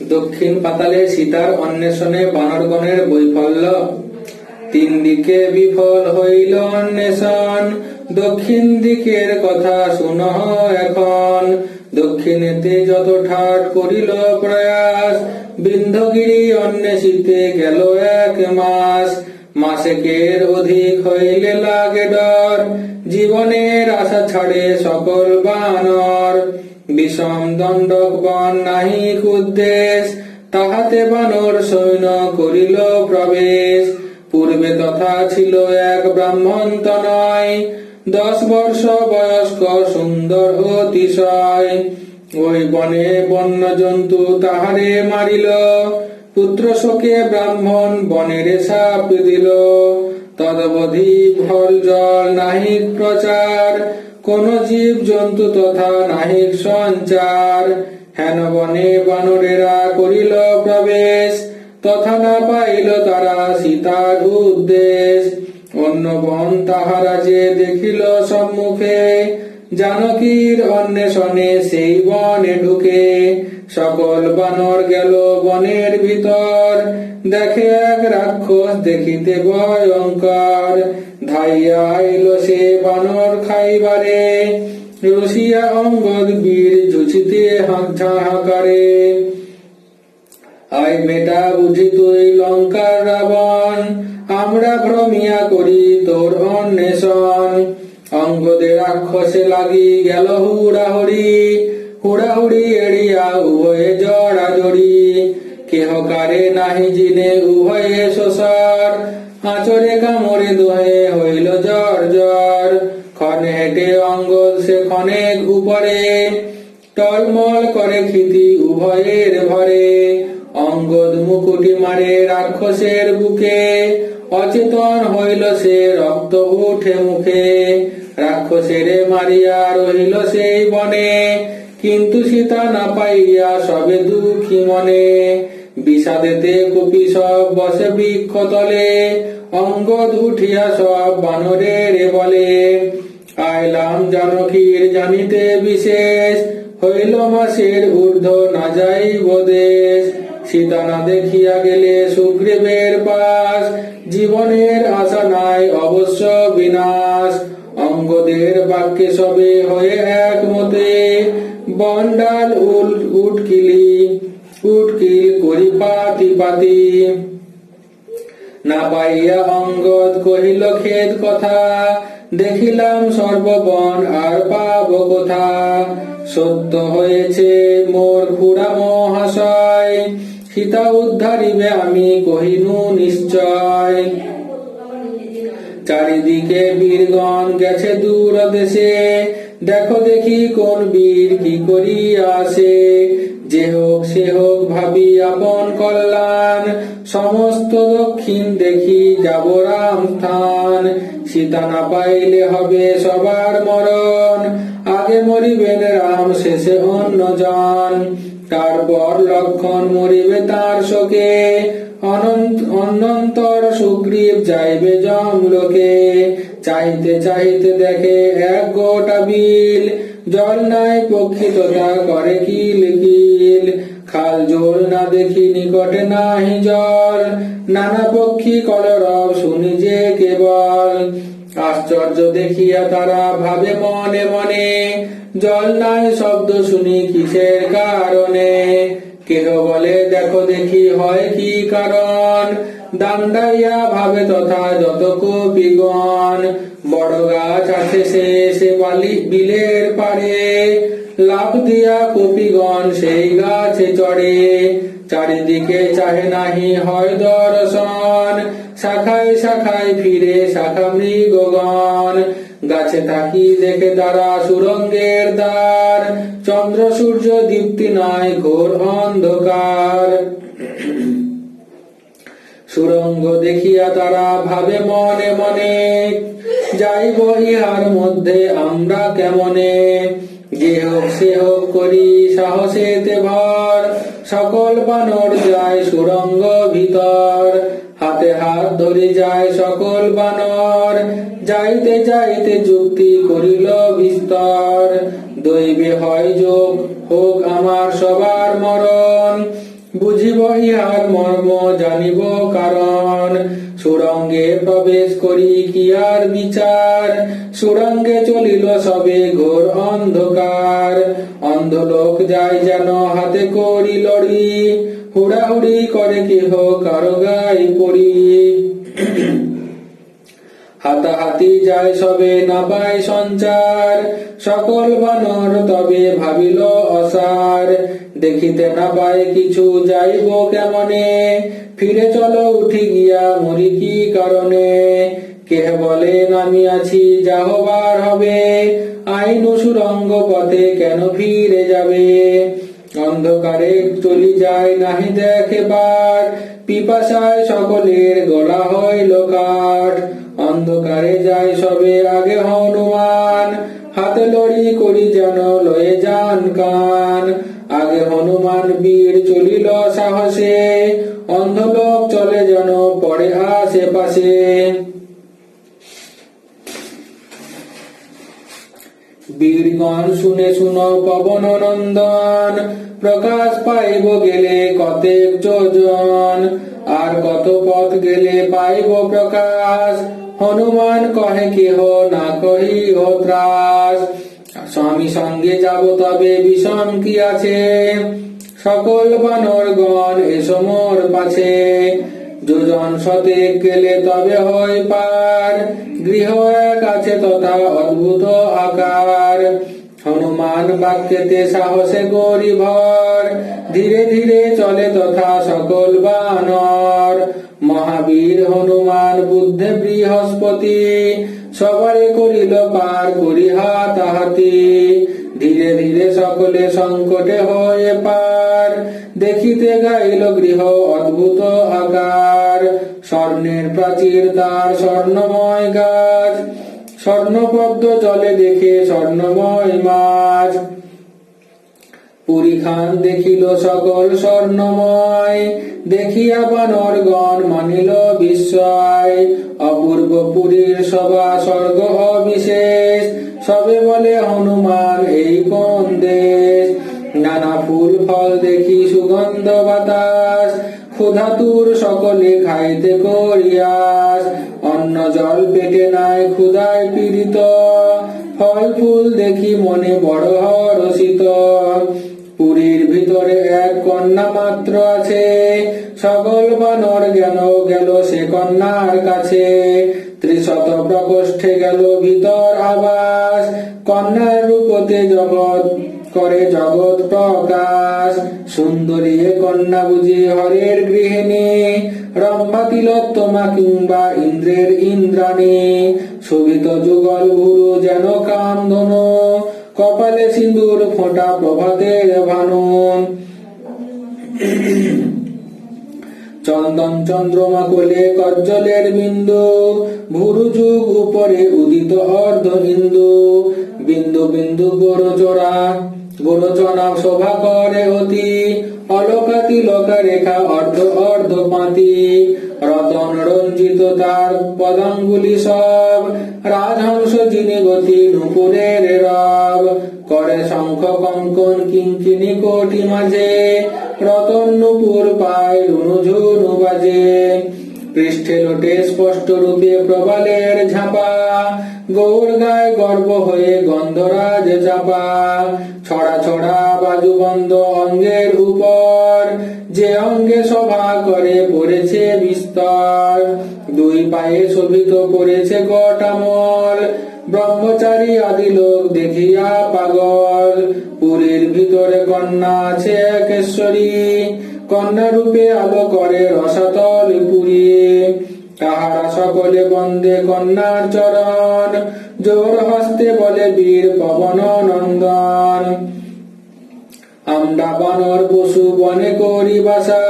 দক্ষিণ পাতালে সীতার অন্বেষণে বানরগণের বৈফল্য। তিন দিকে বিফল হইল অন্বেষণ। দক্ষিণ দিকের কথা শুন এখন। দক্ষিণেতে যত ঠাট করিল প্রয়াস বৃন্দগিরি অন্বেষিতে গেল এক মাস। মাসেকের অধিক হইলে লাগে ডর, জীবনের আশা ছাড়ে সকল বানর। বিষম দণ্ডক বন নাহি উদ্দেশ, তাহাতে বানর সৈন্য করিল প্রবেশ। পূর্বে তথা ছিল এক ব্রাহ্মণ তনয় দশ বর্ষ বয়স্ক সুন্দর অতিশয়। ওই বনে বন্য জন্তু তাহারে মারিল পুত্র শোকে ব্রাহ্মণ বনের সাপ দিল। তদবধি ভর জল নাহিক প্রচার, কোন জীব জন্তু তথা নাহিক সঞ্চার। হেন বনে বানরেরা করিল প্রবেশ, তথা না পাইল তারা সীতার উদ্দেশ। অন্য বন তাহারা যে দেখিল সম্মুখে, জানকীর অন্বেষণে সেই বনে ঢুকে। সকল বানর গেল বনের ভিতর। দেখে এক রাক্ষস দেখিতে ভয়ঙ্কর। ধাইয়া আইল সে বানর খাইবারে। রসিয়া অঙ্গদ বীর ঝুচিতে হাঁকারে। আই বেটা বুঝি তুই লঙ্কার রাবণ। আমরা ভ্রমিয়া করি তোর অন্বেষণ। অঙ্গদের রাক্ষসে লাগি গেল হুড়াহুড়ি। হুড়াহুড়ি এড়িয়া উভয়ে জড়া জড়ি। কেহ কারে নাহি জিনে উভয়ে শোষর। আচরে কামড়ে দোহে হইল জ্বর জ্বর। ক্ষণে হেঁটে অঙ্গদ সে ক্ষণেক উপরে। টলমল করে খিতি উভয়ের ভরে। অঙ্গদ মুকুটি মারে রাক্ষসের বুকে। অচেতন হইল সে রক্ত উঠে মুখে। রাক্ষসের মারিয়া রহিল সেই বনে। কিন্তু সীতা না পাইয়া সবে দুঃখী মনে। বিষাদেতে কপি সব বসে বৃক্ষ তলে অঙ্গদ উঠিয়া সব বানরের বলে। আইলাম জানকীর জানিতে বিশেষ, হইল মাসের ঊর্ধ্ব না যাই দেশ। সীতা না দেখিয়া গেলে সুগ্রীবের পাশ, জীবনের নিশ্চয়। চারিদিকে বীরগণ গেছে দূর দেশে। দেখো দেখি কোন বীর কি করি আসে। যে হোক, সে হোক, ভাবি আপন কল্যাণ। সমস্ত দক্ষিণ দেখি যাব রাম স্থান। সীতা না পাইলে হবে সবার মরণ। আগে মরিবেন রাম, শেষে অন্যজন তারপর লক্ষণ মরিবে তার শোকে। অনন্ত অনন্তর সুগ্রীব যাইবে জমলোকে চাইতে চাইতে দেখে এক গোটা বিল। জল নাই পক্ষী তথা করে কিল কিল। খাল জল না দেখি নিকটে নাহি জল। নানা পক্ষী কলরব শুনি যে কেবল। আশ্চর্য দেখিয়া তারা ভাবে মনে মনে। জল নাই শব্দ শুনি কিসের কারণে? কেহ বলে, দেখো দেখি হয় কি কারণ। দান্ডাইয়া ভাবে তথা যত কপিগণ বড় গাছ আছে সে বালি বিলের পারে লাভ দিয়া কপিগণ সেই গাছে চড়ে। চারিদিকে চাহে নাহি হয় দর্শন। শাখায় শাখায় ফিরে শাখা মৃগগণ। গাছে থাকি দেখে তারা সুরঙ্গের দ্বার। চন্দ্র, সূর্য, দীপ্তি নয়, ঘোর অন্ধকার। সুরঙ্গ দেখিয়া তারা ভাবে মনে মনে, যাইব ইহার মধ্যে আমরা কেমনে? যে হোক, সে হোক, করি সাহসেতে ভর। সকল বানর যায় সুরঙ্গ ভিতর। হাতে হাত ধরে যায় সকল বানর। যাইতে যাইতে যুক্তি করিল বিস্তর। দৈবে হয় যোগ, হোক আমার সবার মরণ। বুঝিব ইহার মর্ম, জানিব কারণ। সুরঙ্গে প্রবেশ করি কি আর বিচার? সুরঙ্গে চলিল সবে ঘোর অন্ধকার। অন্ধলোক যায় যেন হাতে করি লড়ি। হুড়াহুড়ি করে কেহ কারও গাই পড়ি হাতাহাতি যায় সবে, না পায় সঞ্চার। সকল বানর তবে ভাবিল অসার। দেখিতে না পায় কিছু, যাইব কেমনে? ফিরে চলো উঠি গিয়া মরি কি কারণে? কে বলে নামি আছি যা হবার হবে। আইন সুরঙ্গ পথে কেন ফিরে যাবে? অন্ধকারে চলি যায় নাহি দেখে বার পিপাসায় সকলের গলা হইল কাঠ অন্ধকারে যায় সবে আগে হনুমান, হাতে লড়ি করি যেন লয়ে যান কান। আগে হনুমান বীর চলিল সাহসে, অন্ধলোক চলে যেন পড়ে আশেপাশে। বীরগণ শুনে শুনো পবন নন্দন। প্রকাশ পাইব গেলে কতেক যোজন। আর কত পথ গেলে পাইব প্রকাশ। হনুমান কহে কেহ না কহি ও ত্রাস। স্বামী সঙ্গে যাব তবে বিষম কি আছে? সকল বানরগণ এসো মোর পাছে। যোজন শতেক গেলে তবে হয় পার। গৃহ এক আছে তথা অদ্ভুত আকার। হনুমান বাক্যেতে সাহসে গরি ভর। ধীরে ধীরে চলে তথা সকল বানর। মহাবীর হনুমান বুদ্ধে বৃহস্পতি। সবারে করিল পার করিহা তাহাতি। ধীরে ধীরে সকলে সংকটে হয়ে পার। দেখিতে গাইল গৃহ অদ্ভুত আকার। স্বর্ণের প্রাচীর তার স্বর্ণময় গাছ। স্বর্ণপদ্ম জলে দেখে স্বর্ণময় মাছ। পুরী খান দেখিল সকল স্বর্ণময়। দেখিয়া বানর গণ মানিল বিস্ময়। অপূর্ব পুরীর সভা স্বর্গ অবিশেষ। সবে বলে হনুমান ক্ষুধাতুর সকলে খাইতে করিয়াস। অন্ন জল পেটে নাই, ক্ষুধায় পীড়িত। ফল ফুল দেখি মনে বড় হরষিত। পুরীর ভিতরে এক কন্যা মাত্র আছে। সকল বানর গেল গেল সে কন্যার কাছে। ত্রিশত প্রকোষ্ঠে গেল ভিতর আবাস। কন্যার রূপতে জগৎ করে জগৎ প্রকাশ। সুন্দরী কন্যা বুঝি হরের গৃহিণী। রম্ভা তিলোত্তমা কিংবা ইন্দ্রের ইন্দ্রাণী। শোভিত যুগল গুরু যেন কামধনু কপালে সিন্দুর ফোঁটা প্রভাতের ভানু চন্দন চন্দ্রমা কোলে কজ্জলের বিন্দু, ভুরু যুগ উপরে উদিত অর্ধ হিন্দু বিন্দু বিন্দু গোরচোরা গোরচনা শোভা করে অতি অলকা তিলকা রেখা অর্ধ অর্ধ পাতি। রতন রঞ্জিত তার পদাঙ্গুলি সব, রাজহংস যিনি গতি নুপুরের রব। করে শঙ্খ কঙ্কন কিঙ্কিনি কোটি মাঝে রতন নুপুর পায় রুনু ঝুনু বাজে। পৃষ্ঠে লোটে স্পষ্ট রূপে প্রবালের ঝাপা। গৌর গায়ে গর্ব হয়ে গন্ধরাজ চাপা। ছড়া ছড়া বাজু বন্ধ অঙ্গের উপর। যে অঙ্গে সভা করে পড়েছে বিস্তর। দুই পায়ে শোভিত পড়েছে গটামল ব্রহ্মচারী আদি লোক দেখিয়া পাগল। পুরীর ভিতরে কন্যা আছে একেশ্বরী। কন্যা রূপে আলো করে রসাতল পুরী। তাহারা সকলে বন্দে কন্যার চরণ। জোর হস্তে বলে বীর পবন নন্দন। আমরা বানর পশু বনে করি বাসা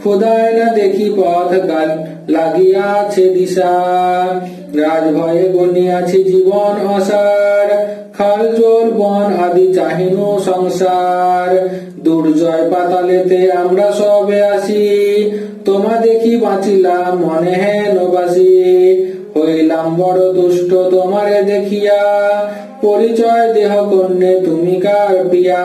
ক্ষুদায় না দেখি পথ গাল লাগিয়াছে দিশা রাজ ভয়ে জীবন অসার। খাল বন আদি চাহিনু সংসার। দুর্জয় পাতালেতে আমরা সবে আসি। তোমা দেখি বাঁচিলাম মনে হেন বাসি। হইলাম বড় দুষ্ট তোমারে দেখিয়া। পরিচয় দেহ কন্যে তুমি কার প্রিয়া?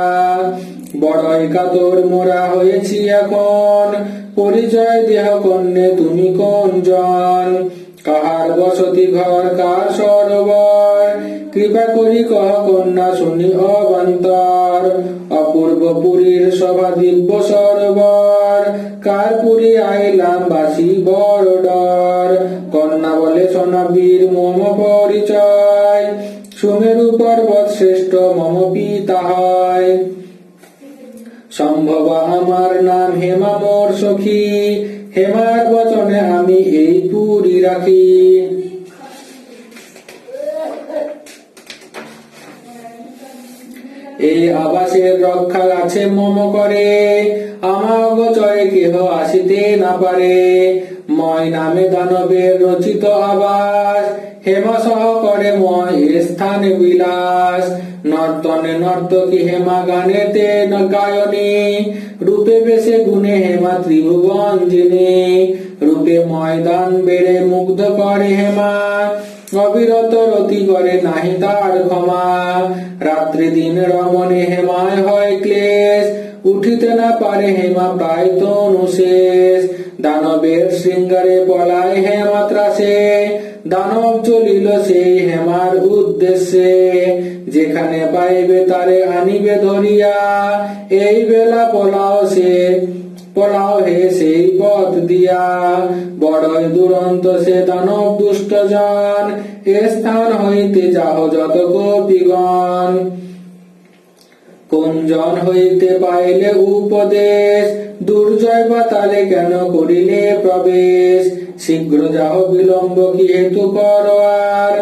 বড়ই কাতর মোরা হয়েছি এখন। পরিচয় দেহ কন্যে তুমি কোন জন কাহার বসতি ঘর, কার সরোবর? কৃপা করি কহ কন্যা, শুনি অবান্তর। অপূর্ব পুরীর সভা দিব্য সরোবর। কার পুরী আইলাম বাসি বড় ডর। কন্যা বলে সোনাবীর মম পরিচয়। সুমেরু পর্বত শ্রেষ্ঠ, মম পিতা হয়। সম্ভব আমার নাম হেমা মোর সখী। হেমার বচনে আমি এই পুরী রাখি। এই আবাসের রক্ষা আছে মম করে। আমার গোচরে কেহ আসিতে না পারে। ময় নামে দানবের রচিত আবাস। হেমা সহ করে ময় স্থানে বিলাস। নর্তনে নর্তকী হেমা গানেতে গায়নী। রূপে বেশে গুণে হেমা ত্রিভুবন যিনি রূপে ময়দান বেড়ে মুগ্ধ করে হেমা। অবিরত রতি করে নাহি তার ক্ষমা। রাত্রি দিন রমণে হেমায় হয় ক্লেশ। উঠিতে না পারে হেমা প্রায় তনু শেষ। দানবের শৃঙ্গারে পলায় হেমা ত্রাসে। দানব চলিল সেই হেমার উদ্দেশ্যে। যেখানে পাইবে তারে আনিবে ধরিয়া, এই বেলা পলাও সে, পলাও হে সেই পথ দিয়া। বড়ই দুরন্ত সে দানব দুষ্ট জন এ স্থান হইতে যাহ যত গোপীগণ। কুঞ্জন হইতে পাইলে উপদেশ, দুর্জয় পাতালে কেন করিলে প্রবেশ? শীঘ্র যাও, বিলম্ব কি হেতু করোয়ার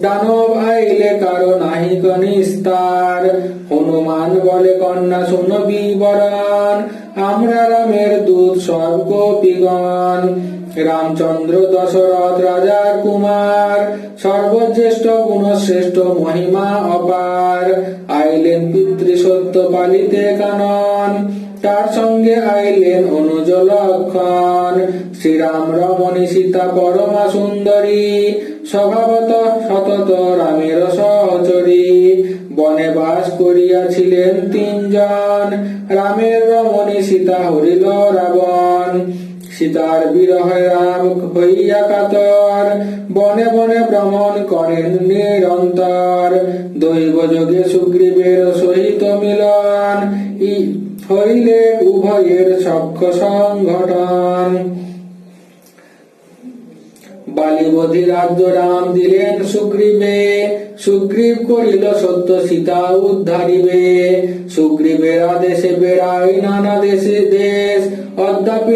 দানব আইলে কারও নাহি নিস্তার হনুমান বলে, কন্যা, শুনো বিবরণ। আমরা রামের দূত সব গোপীগণ রামচন্দ্র দশরথ রাজার কুমার সর্বজ্যেষ্ঠ গুণশ্রেষ্ঠ মহিমা অপার, আইলেন পিতৃ সত্য পালিতে কানন, তার সঙ্গে আইলেন অনুজ লক্ষণ শ্রীরাম রমণী সীতা পরমা সুন্দরী, স্বভাবত সতত রামের সহচরী। বনে বাস করিয়াছিলেন তিনজন, রামের রমণী সীতা হরিল রাবণ। সীতার বিরহে রাম হইয়া কাতর। বনে বনে ভ্রমণ করেন নিরন্তর। দৈব যোগে সুগ্রীবের সহিত মিলন। হইলে উভয়ের সখ্য সংগঠন বালিবধি রাজ্য রাম দিলেন সুগ্রীবে। সুগ্রীব করিল সত্য সীতা উদ্ধারিবে। সুগ্রীবের আদেশে বেড়াই নানা দেশে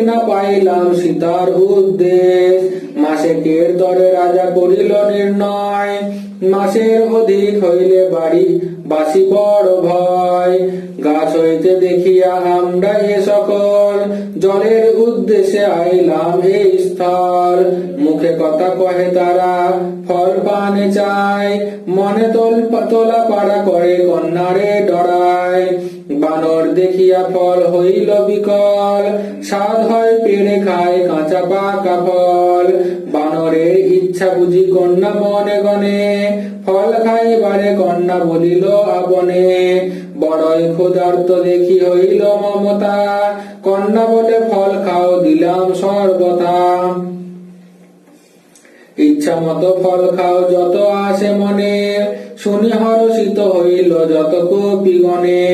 না পাইলাম সীতার উদ্দেশ। মাসেকের দরে রাজা করিল নির্ণয়। মাসের অধিক হইলে বাড়ি বাসি বড় ভয়। গাছ হইতে দেখিয়া আমরা এ সকল। জলের উদ্দেশ্যে আইলাম এই স্থল। মুখে কথা কহে তারা, ফল পানে চায়। মনে তোল পাতলা পাড়া করে কন্যারে ডরায়। বানর দেখিয়া ফল হইল বিকল। স্বাদ হয় পেড়ে খায় কাঁচা পাকা ফল। বানরের ইচ্ছা বুঝি কন্যা মনে গনে, ফল খাইবারে কন্যা বলিল, আবনে। বড়ই ক্ষুধার্ত দেখি হইল মমতা, কন্যা বলে ফল খাও, দিলাম সর্বতা ইচ্ছা মতো ফল খাও, যত আসে মনে শুনি হইল যত কপিগণে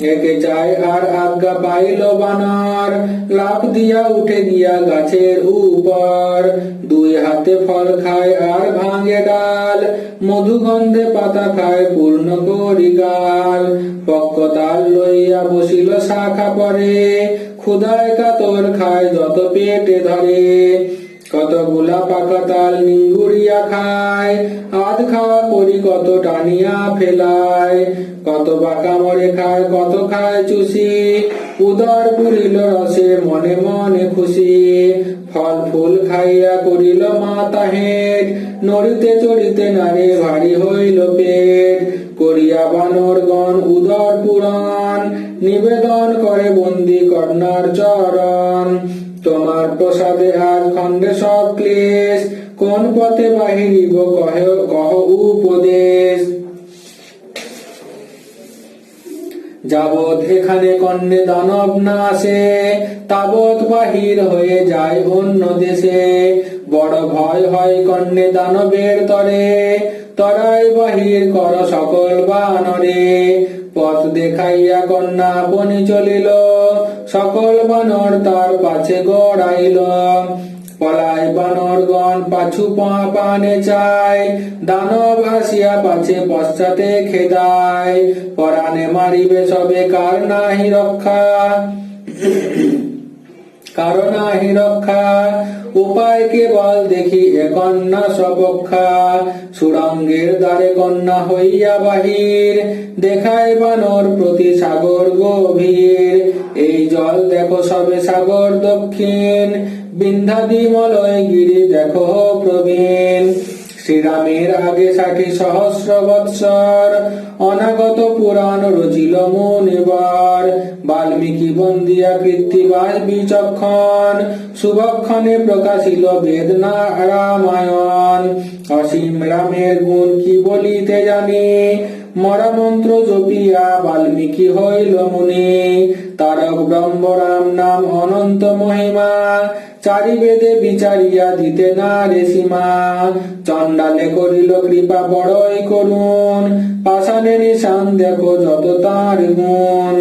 একে চাই আর আজ্ঞা পাইল বানর। লাফ দিয়া উঠে গিয়া গাছের উপর। দুই হাতে ফল খায় আর ভাঙে ডাল। মধুগন্ধে পাতা খায় পূর্ণ করি গাল। পক্ক লইয়া বসিল শাখা পরে। ক্ষুদায় কাতর খায় যত পেটে ধরে। কতগুলা পাকা তাল নিঙ্গুরিয়া খায়, আধ খাওয়া করি কত টানিয়া ফেলায়। কত বাঁকা মরে খায়, কত খায় চুষি, উদর পুরিল রসে মনে মনে খুশি। ফল ফুল খাইয়া করিল মাতা হেট নড়িতে চড়িতে নারে ভারী হইল পেট। করিয়া বানর গণ উদর পুরাণ, নিবেদন করে বন্দি কর্ণার চরণ। তোমার প্রসাদে আর খণ্ডে সব ক্লেশ। কোন পথে বাহিরিব কহ কহ উপদেশ। যাবৎ এখানে কন্যে দানব না আসে, তাবৎ বাহির হয়ে যায় অন্য দেশে। বড় ভয় হয় কন্যে দানবের তরে, তরাই বাহির কর সকল বানরে। পথ দেখাইয়া কন্যা বনি চলিল। সকল বানর তার পাছে গড়াইল। পলায় বানরগণ পাছু পানে চায়। দানব আসিয়া পাছে পশ্চাতে খেদায়। পরাণে মারিবে সবে কার নাহি রক্ষা? কারণ রক্ষা উপায় কেবল দেখি এ কন্যা সপক্ষা সুরঙ্গের দ্বারে কন্যা হইয়া বাহির, দেখায় বানর প্রতি সাগর গভীর। এই জল দেখো সবে সাগর দক্ষিণ বিন্ধাদি মলয় গিরি দেখো প্রবীণ। শ্রীরামের আগে ষাটি সহস্র বৎসর অনাগত পুরাণ রচিল মুনিবার বাল্মীকি বন্দিয়া কৃত্তিবাস বিচক্ষণ সুবক্ষণে প্রকাশিল বেদনা রামায়ণ। অসীম রামের গুণ কি বলিতে জানি? মরামন্ত্র জপিয়া বাল্মীকি হইল মুনি। তারক ব্রহ্ম রাম নাম অনন্ত মহিমা। চারি বেদে বিচারিয়া দিতে না রে সীমা। চন্ডালে করিল কৃপা বড়ই করুন পাষাণে নিশান দেখো যত তার গুণ।